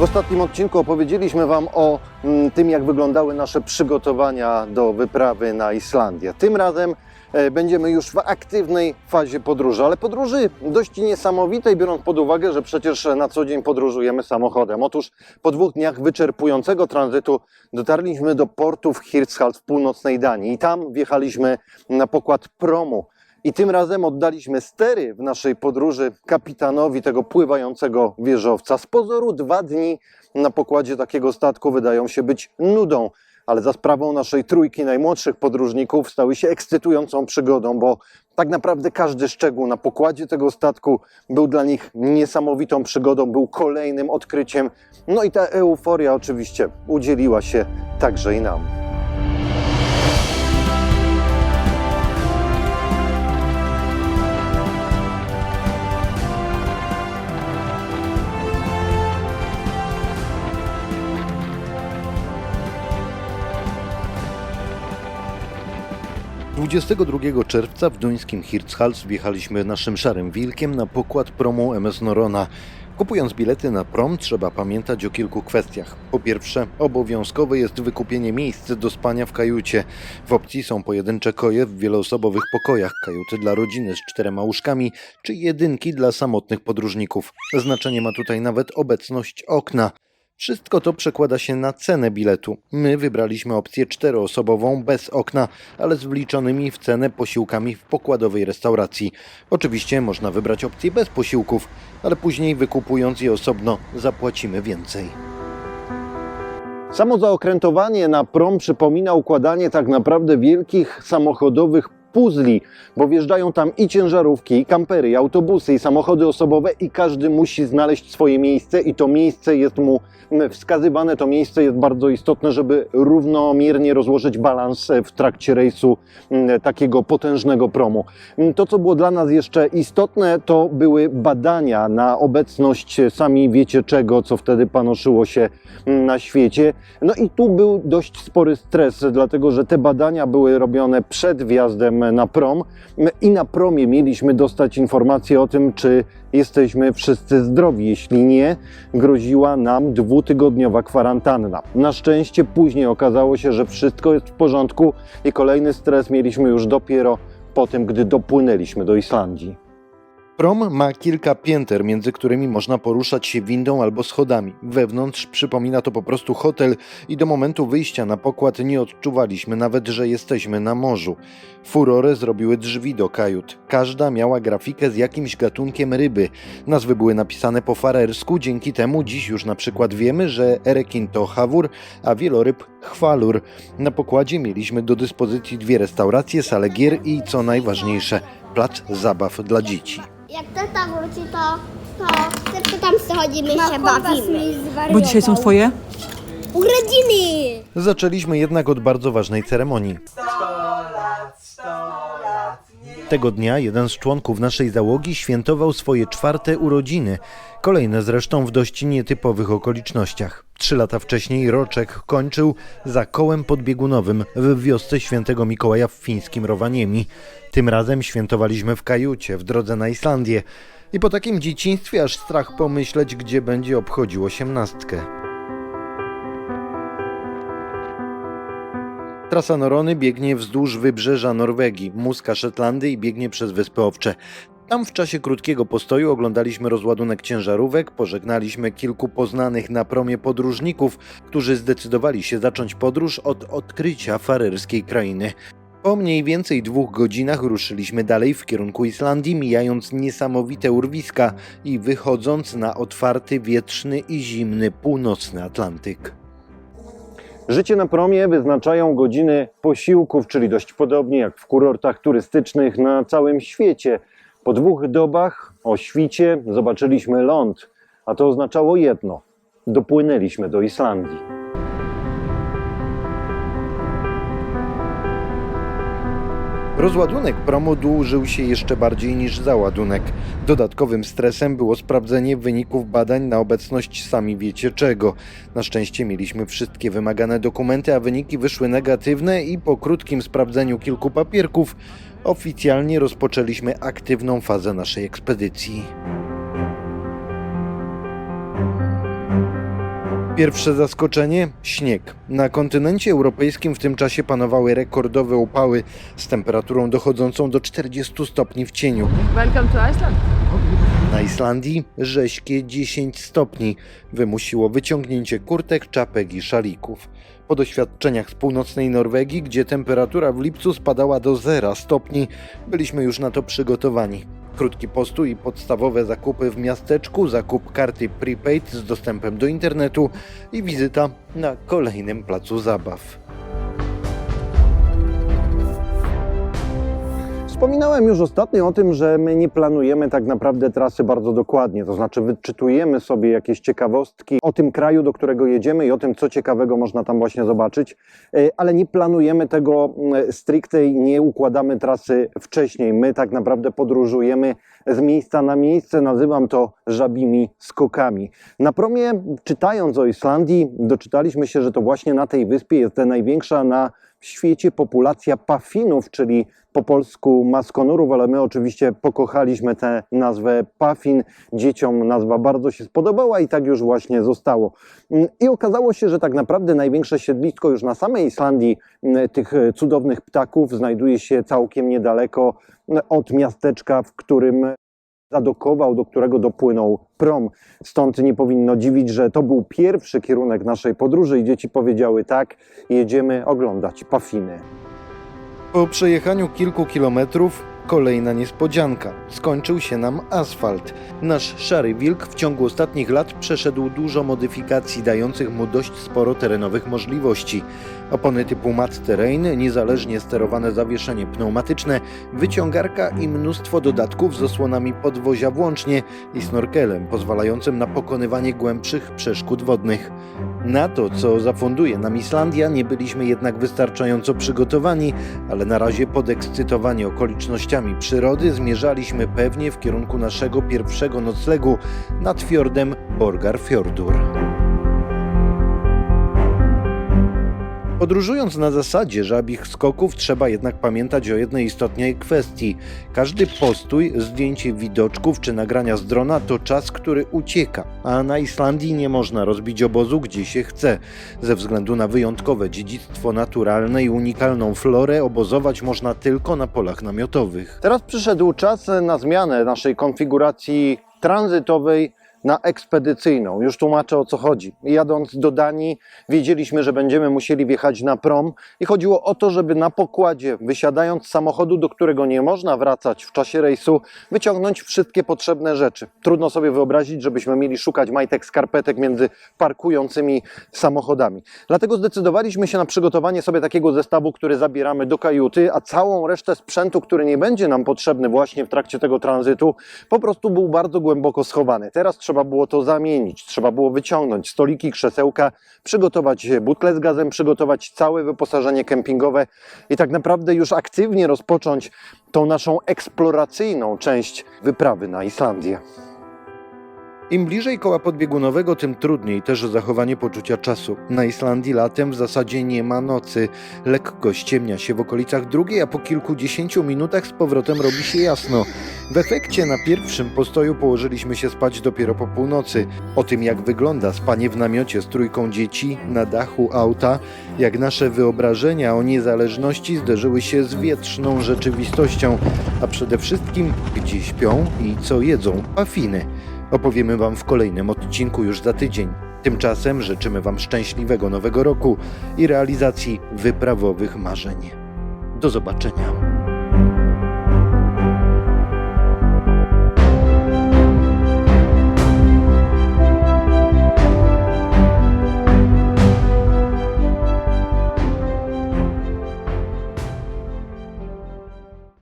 W ostatnim odcinku opowiedzieliśmy Wam o mm, tym, jak wyglądały nasze przygotowania do wyprawy na Islandię. Tym razem e, będziemy już w aktywnej fazie podróży, ale podróży dość niesamowitej, biorąc pod uwagę, że przecież na co dzień podróżujemy samochodem. Otóż po dwóch dniach wyczerpującego tranzytu dotarliśmy do portu w Hirtshals w północnej Danii i tam wjechaliśmy na pokład promu. I tym razem oddaliśmy stery w naszej podróży kapitanowi tego pływającego wieżowca. Z pozoru dwa dni na pokładzie takiego statku wydają się być nudą, ale za sprawą naszej trójki najmłodszych podróżników stały się ekscytującą przygodą, bo tak naprawdę każdy szczegół na pokładzie tego statku był dla nich niesamowitą przygodą, był kolejnym odkryciem. No i ta euforia oczywiście udzieliła się także i nam. 22 czerwca w duńskim Hirtshals wjechaliśmy naszym szarym wilkiem na pokład promu MS Norona. Kupując bilety na prom trzeba pamiętać o kilku kwestiach. Po pierwsze, obowiązkowe jest wykupienie miejsc do spania w kajucie. W opcji są pojedyncze koje w wieloosobowych pokojach, kajuty dla rodziny z czterema łóżkami, czy jedynki dla samotnych podróżników. Znaczenie ma tutaj nawet obecność okna. Wszystko to przekłada się na cenę biletu. My wybraliśmy opcję czteroosobową bez okna, ale z wliczonymi w cenę posiłkami w pokładowej restauracji. Oczywiście można wybrać opcję bez posiłków, ale później wykupując je osobno zapłacimy więcej. Samo zaokrętowanie na prom przypomina układanie tak naprawdę wielkich samochodowych puzli, bo wjeżdżają tam i ciężarówki, i kampery, i autobusy, i samochody osobowe i każdy musi znaleźć swoje miejsce i to miejsce jest mu mm, wskazywane, to miejsce jest bardzo istotne, żeby równomiernie rozłożyć balans e, w trakcie rejsu mm, takiego potężnego promu. Mm, To, co było dla nas jeszcze istotne, to były badania na obecność e, sami wiecie czego, co wtedy panoszyło się na świecie. No i tu był dość spory stres, dlatego że te badania były robione przed wjazdem na prom i na promie mieliśmy dostać informację o tym, czy jesteśmy wszyscy zdrowi. Jeśli nie, groziła nam dwutygodniowa kwarantanna. Na szczęście później okazało się, że wszystko jest w porządku i kolejny stres mieliśmy już dopiero po tym, gdy dopłynęliśmy do Islandii. Prom ma kilka pięter, między którymi można poruszać się windą albo schodami. Wewnątrz przypomina to po prostu hotel i do momentu wyjścia na pokład nie odczuwaliśmy nawet, że jesteśmy na morzu. Furorę zrobiły drzwi do kajut. Każda miała grafikę z jakimś gatunkiem ryby. Nazwy były napisane po farersku, dzięki temu dziś już na przykład wiemy, że erekin to hawur, a wieloryb chwalur. Na pokładzie mieliśmy do dyspozycji dwie restauracje, salę gier i co najważniejsze, plac zabaw dla dzieci. Jak tata wróci, to, to tylko tam schodzimy się bawimy. Bo dzisiaj są twoje? Urodziny! Zaczęliśmy jednak od bardzo ważnej ceremonii. Tego dnia jeden z członków naszej załogi świętował swoje czwarte urodziny, kolejne zresztą w dość nietypowych okolicznościach. Trzy lata wcześniej roczek kończył za kołem podbiegunowym w wiosce świętego Mikołaja w fińskim Rowaniemi. Tym razem świętowaliśmy w kajucie w drodze na Islandię. I po takim dzieciństwie aż strach pomyśleć, gdzie będzie obchodził osiemnastkę. Trasa Norony biegnie wzdłuż wybrzeża Norwegii, Muska Szetlandy i biegnie przez Wyspy Owcze. Tam w czasie krótkiego postoju oglądaliśmy rozładunek ciężarówek, pożegnaliśmy kilku poznanych na promie podróżników, którzy zdecydowali się zacząć podróż od odkrycia farerskiej krainy. Po mniej więcej dwóch godzinach ruszyliśmy dalej w kierunku Islandii, mijając niesamowite urwiska i wychodząc na otwarty, wietrzny i zimny północny Atlantyk. Życie na promie wyznaczają godziny posiłków, czyli dość podobnie jak w kurortach turystycznych na całym świecie. Po dwóch dobach o świcie zobaczyliśmy ląd, a to oznaczało jedno: dopłynęliśmy do Islandii. Rozładunek promu dłużył się jeszcze bardziej niż załadunek. Dodatkowym stresem było sprawdzenie wyników badań na obecność sami wiecie czego. Na szczęście mieliśmy wszystkie wymagane dokumenty, a wyniki wyszły negatywne i po krótkim sprawdzeniu kilku papierków oficjalnie rozpoczęliśmy aktywną fazę naszej ekspedycji. Pierwsze zaskoczenie śnieg. Na kontynencie europejskim w tym czasie panowały rekordowe upały z temperaturą dochodzącą do 40 stopni w cieniu. Welcome to Iceland. Na Islandii rześkie 10 stopni wymusiło wyciągnięcie kurtek, czapek i szalików. Po doświadczeniach z północnej Norwegii, gdzie temperatura w lipcu spadała do 0 stopni, byliśmy już na to przygotowani. Krótki postój i podstawowe zakupy w miasteczku, zakup karty prepaid z dostępem do internetu i wizyta na kolejnym placu zabaw. Wspominałem już ostatnio o tym, że my nie planujemy tak naprawdę trasy bardzo dokładnie, to znaczy wyczytujemy sobie jakieś ciekawostki o tym kraju, do którego jedziemy i o tym, co ciekawego można tam właśnie zobaczyć, e, ale nie planujemy tego mm, stricte i nie układamy trasy wcześniej. My tak naprawdę podróżujemy z miejsca na miejsce, nazywam to żabimi skokami. Na promie, czytając o Islandii, doczytaliśmy się, że to właśnie na tej wyspie jest największa na świecie populacja pafinów, czyli po polsku maskonurów, ale my oczywiście pokochaliśmy tę nazwę pafin. Dzieciom nazwa bardzo się spodobała i tak już właśnie zostało. Mm, I okazało się, że tak naprawdę największe siedlisko już na samej Islandii mm, tych e, cudownych ptaków znajduje się całkiem niedaleko mm, od miasteczka, w którym zadokował, do którego dopłynął prom. Stąd nie powinno dziwić, że to był pierwszy kierunek naszej podróży i dzieci powiedziały tak, jedziemy oglądać pafiny. Po przejechaniu kilku kilometrów kolejna niespodzianka. Skończył się nam asfalt. Nasz szary wilk w ciągu ostatnich lat przeszedł dużo modyfikacji dających mu dość sporo terenowych możliwości. Opony typu mat terrain, niezależnie sterowane zawieszenie pneumatyczne, wyciągarka i mnóstwo dodatków z osłonami podwozia włącznie i snorkelem pozwalającym na pokonywanie głębszych przeszkód wodnych. Na to, co zafunduje nam Islandia, nie byliśmy jednak wystarczająco przygotowani, ale na razie podekscytowani okolicznościami przyrody zmierzaliśmy pewnie w kierunku naszego pierwszego noclegu nad fiordem Borgarfjordur. Podróżując na zasadzie żabich skoków, trzeba jednak pamiętać o jednej istotnej kwestii. Każdy postój, zdjęcie widoczków czy nagrania z drona to czas, który ucieka, a na Islandii nie można rozbić obozu gdzie się chce. Ze względu na wyjątkowe dziedzictwo naturalne i unikalną florę obozować można tylko na polach namiotowych. Teraz przyszedł czas na zmianę naszej konfiguracji tranzytowej na ekspedycyjną. Już tłumaczę o co chodzi. Jadąc do Danii, wiedzieliśmy, że będziemy musieli wjechać na prom i chodziło o to, żeby na pokładzie, wysiadając z samochodu, do którego nie można wracać w czasie rejsu, wyciągnąć wszystkie potrzebne rzeczy. Trudno sobie wyobrazić, żebyśmy mieli szukać majtek, skarpetek między parkującymi samochodami. Dlatego zdecydowaliśmy się na przygotowanie sobie takiego zestawu, który zabieramy do kajuty, a całą resztę sprzętu, który nie będzie nam potrzebny właśnie w trakcie tego tranzytu, po prostu był bardzo głęboko schowany. Teraz trzeba było to zamienić, trzeba było wyciągnąć stoliki, krzesełka, przygotować butle z gazem, przygotować całe wyposażenie kempingowe i tak naprawdę już aktywnie rozpocząć tą naszą eksploracyjną część wyprawy na Islandię. Im bliżej koła podbiegunowego, tym trudniej też zachowanie poczucia czasu. Na Islandii latem w zasadzie nie ma nocy. Lekko ściemnia się w okolicach drugiej, a po kilkudziesięciu minutach z powrotem robi się jasno. W efekcie na pierwszym postoju położyliśmy się spać dopiero po północy. O tym, jak wygląda spanie w namiocie z trójką dzieci na dachu auta, jak nasze wyobrażenia o niezależności zderzyły się z wietrzną rzeczywistością, a przede wszystkim gdzie śpią i co jedzą pafiny. Opowiemy Wam w kolejnym odcinku już za tydzień. Tymczasem życzymy Wam szczęśliwego nowego roku i realizacji wyprawowych marzeń. Do zobaczenia.